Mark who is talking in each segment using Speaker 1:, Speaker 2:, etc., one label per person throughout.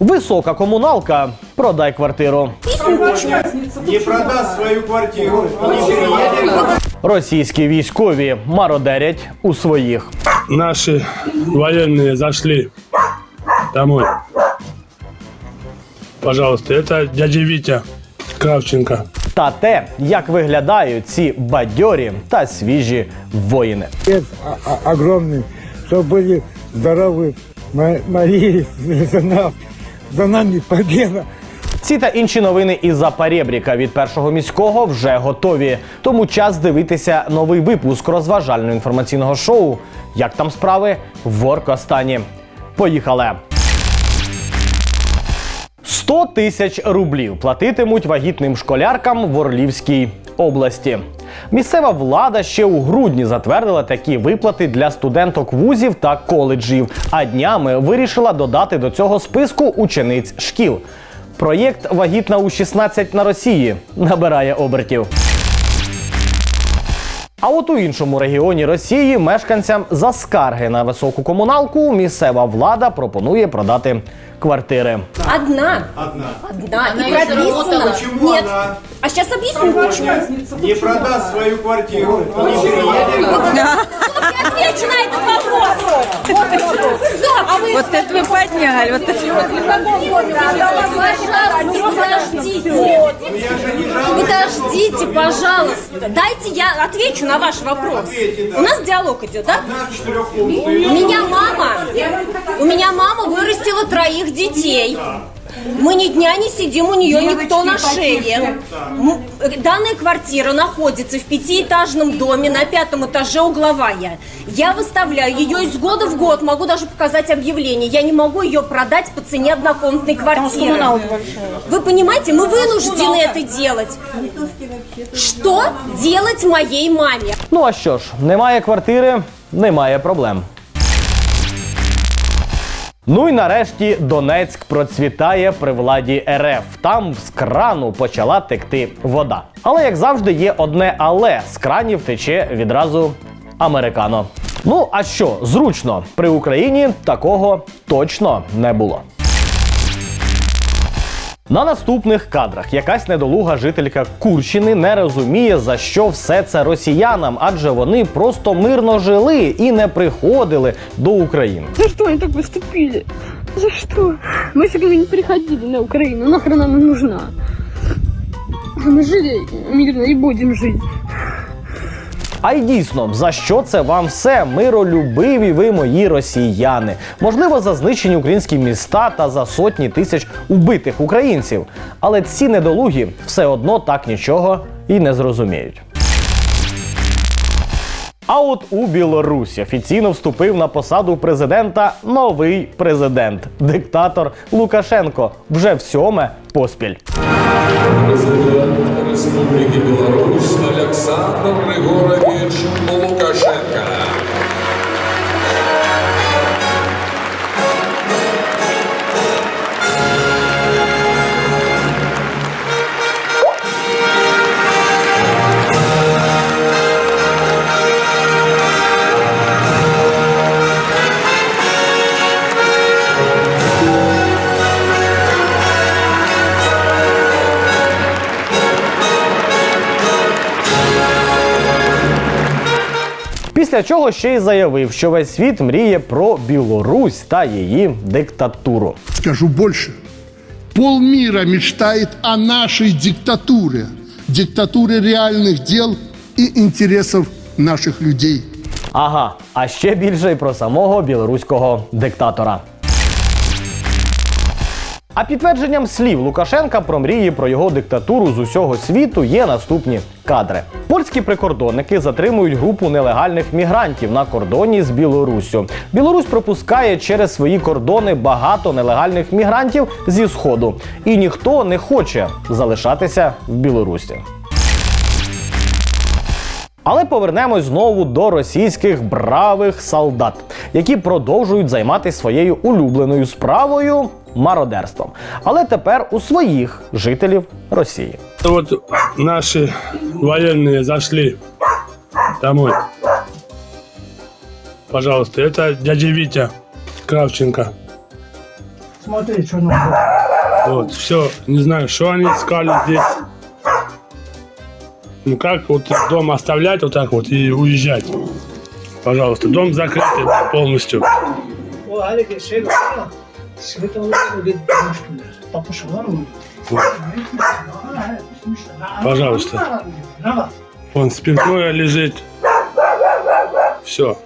Speaker 1: Висока комуналка. Продай квартиру.
Speaker 2: не продаст свою квартиру и не переедет.
Speaker 1: Російські військові мародерять у своїх.
Speaker 3: Наши военные зашли домой. Пожалуйста, это дядя Витя Кравченко.
Speaker 1: Та те, як виглядають ці бадьорі та свіжі воїни.
Speaker 4: Отец о- о- огромный, чтобы были здоровы мо- мои за нами победа.
Speaker 1: Ці та інші новини із Запорєбріка від першого міського вже готові. Тому час дивитися новий випуск розважального інформаційного шоу. Як там справи в Оркостані. Поїхали! 100 тисяч рублів платитимуть вагітним школяркам в Орлівській області. Місцева влада ще у грудні затвердила такі виплати для студенток вузів та коледжів, а днями вирішила додати до цього списку учениць шкіл. Проєкт Вагітна у 16 на Росії набирає обертів. А от у іншому регіоні Росії мешканцям за скарги на високу комуналку місцева влада пропонує продати квартири.
Speaker 5: Одна.
Speaker 2: Одна.
Speaker 5: Одна.
Speaker 6: Она
Speaker 5: и
Speaker 6: работала.
Speaker 2: Почему
Speaker 5: Нет.
Speaker 2: она
Speaker 5: А сейчас объясню, почему.
Speaker 2: не продаст свою квартиру не переедет?
Speaker 5: Я отвечу на этот вопрос. Вот и вопрос. Да, а вы...
Speaker 6: Вот это вы подняли, вот это
Speaker 5: Подождите. Подождите, пожалуйста. Дайте я отвечу на ваш вопрос. У нас диалог идет, да?
Speaker 2: Одна четырехкомнатная.
Speaker 5: У меня мама, у меня мама вырастила троих детей. Мы ни дня не сидим у нее никто на шее. М, Данная квартира находится в пятиэтажном доме на пятом этаже угловая. Я выставляю ее из года в год, могу даже показать объявление. Я не могу ее продать по цене однокомнатной квартиры. Вы понимаете, мы вынуждены это делать. Что делать моей маме?
Speaker 1: Ну а що ж, немає квартири, немає проблем. Ну і нарешті Донецьк процвітає при владі РФ. Там з крану почала текти вода. Але як завжди, є одне але з кранів тече відразу американо. Ну а що, зручно, при Україні такого точно не було. На наступних кадрах якась недолуга жителька Курщини не розуміє, за що все це росіянам, адже вони просто мирно жили і не приходили до України.
Speaker 7: За що вони так виступили? За що? Ми всегда не приходили на Україну, нахрена нам нужна? Ми жили мирно і будемо жить.
Speaker 1: А й дійсно, за що це вам все, миролюбиві ви мої росіяни? Можливо, за знищені українські міста та за сотні тисяч убитих українців. Але ці недолугі все одно так нічого і не зрозуміють. А от у Білорусі офіційно вступив на посаду президента новий президент, диктатор Лукашенко. Вже в сьоме поспіль.
Speaker 8: Президент Республіки Білорусь Олександр Григорович
Speaker 1: Після чого ще й заявив, що весь світ мріє про Білорусь та її диктатуру.
Speaker 9: Скажу більше, Полмира мечтає о нашій диктатурі, диктатурі реальних діл і інтересів наших людей.
Speaker 1: Ага, а ще більше й про самого білоруського диктатора. А підтвердженням слів Лукашенка про мрії про його диктатуру з усього світу є наступні кадри. Польські прикордонники затримують групу нелегальних мігрантів на кордоні з Білоруссю. Білорусь пропускає через свої кордони багато нелегальних мігрантів зі сходу, і ніхто не хоче залишатися в Білорусі. Але повернемось знову до російських бравих солдат, які продовжують займатися своєю улюбленою справою мародерством. Але тепер у своїх жителів Росії.
Speaker 3: Вот наши военные зашли домой. Пожалуйста, это дядя Витя Кравченко.
Speaker 4: Смотри, что нам
Speaker 3: Вот, все, не знаю, что они искали здесь. Ну как вот дом оставлять вот так вот и уезжать? Пожалуйста, дом закрытый да, полностью.
Speaker 4: O hale geçecek ama sıkıntı olur öyle konuştular. Tapışırlar mı?
Speaker 3: Пожалуйста.
Speaker 4: Ne var?
Speaker 3: Вон спиртное лежит. Все.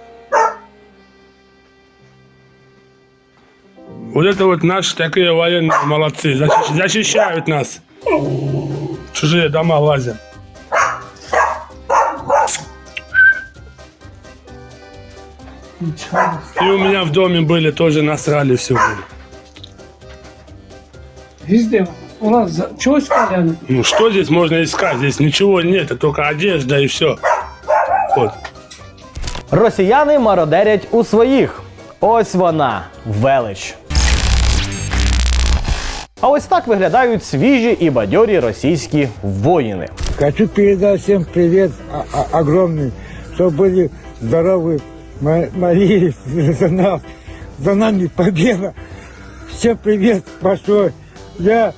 Speaker 3: Вот это вот наши такие военные молодцы. защищ- Защищают нас. Чужие дома лазят. И у меня в доме были, тоже насрали все.
Speaker 4: Biz de ulan za- çoğu yani.
Speaker 3: Ну что здесь можно искать? Здесь ничего нет, а только одежда и все. Вот.
Speaker 1: Росіяни мародерять у своїх. Ось вона велич. А ось так виглядають свіжі і бадьорі російські воїни.
Speaker 4: Хочу передать всем привет о- о- огромный, чтобы были здоровы, мо- молились за нас, за нами победа. Всем привет большой. Я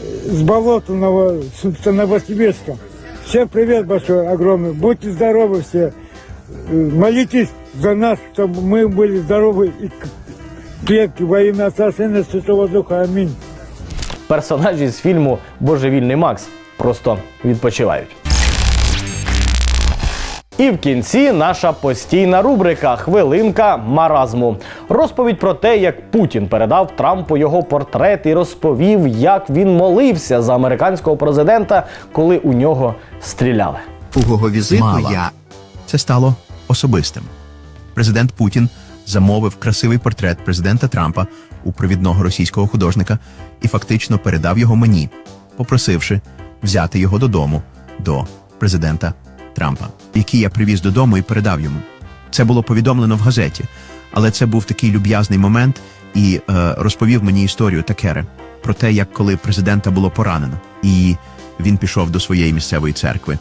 Speaker 4: э, с Болотного, с с Новосибирска. Всем привет большой, огромный. Будьте здоровы все. Э, Молитесь за нас, чтобы мы были здоровы и к- крепкие во имя Отца, Сына, и Святого Духа. Аминь.
Speaker 1: Персонажі з фільму Божевільний Макс просто відпочивають. І в кінці наша постійна рубрика Хвилинка маразму. Розповідь про те, як Путін передав Трампу його портрет і розповів, як він молився за американського президента, коли у нього стріляли.
Speaker 10: Другого візиту
Speaker 11: Мало.
Speaker 10: я
Speaker 11: Це стало особистим. Президент Путін замовив красивий портрет президента Трампа у провідного російського художника і фактично передав його мені, попросивши взяти його додому до президента Трампа, який я привіз додому і передав йому. Це було повідомлено в газеті, але це був такий люб'язний момент і е, розповів мені історію Такери про те, як коли президента було поранено, і він пішов до своєї місцевої церкви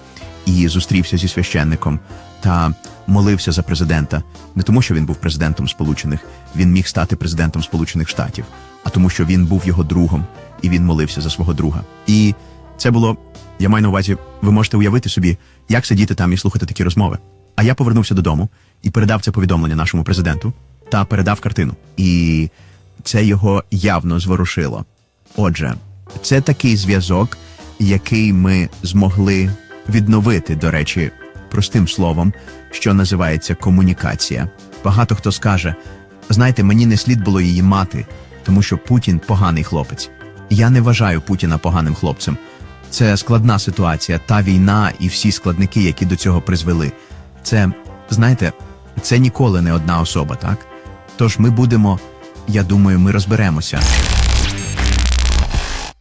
Speaker 11: і зустрівся зі священником та молився за президента не тому, що він був президентом Сполучених, він міг стати президентом Сполучених Штатів, а тому, що він був його другом, і він молився за свого друга. І це було, я маю на увазі, ви можете уявити собі, як сидіти там і слухати такі розмови. А я повернувся додому і передав це повідомлення нашому президенту та передав картину. І це його явно зворушило. Отже, це такий зв'язок, який ми змогли відновити, до речі, простим словом, що називається комунікація. Багато хто скаже: знаєте, мені не слід було її мати, тому що Путін поганий хлопець. Я не вважаю Путіна поганим хлопцем. Це складна ситуація, та війна і всі складники, які до цього призвели. Це, знаєте, це ніколи не одна особа, так? Тож ми будемо, я думаю, ми розберемося.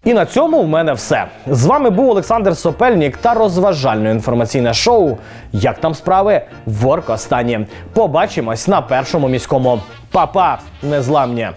Speaker 1: І на цьому в мене все. З вами був Олександр Сопельнік та розважальне інформаційне шоу Як там справи в Оркостані. Побачимось на першому міському. Па-па, незламні!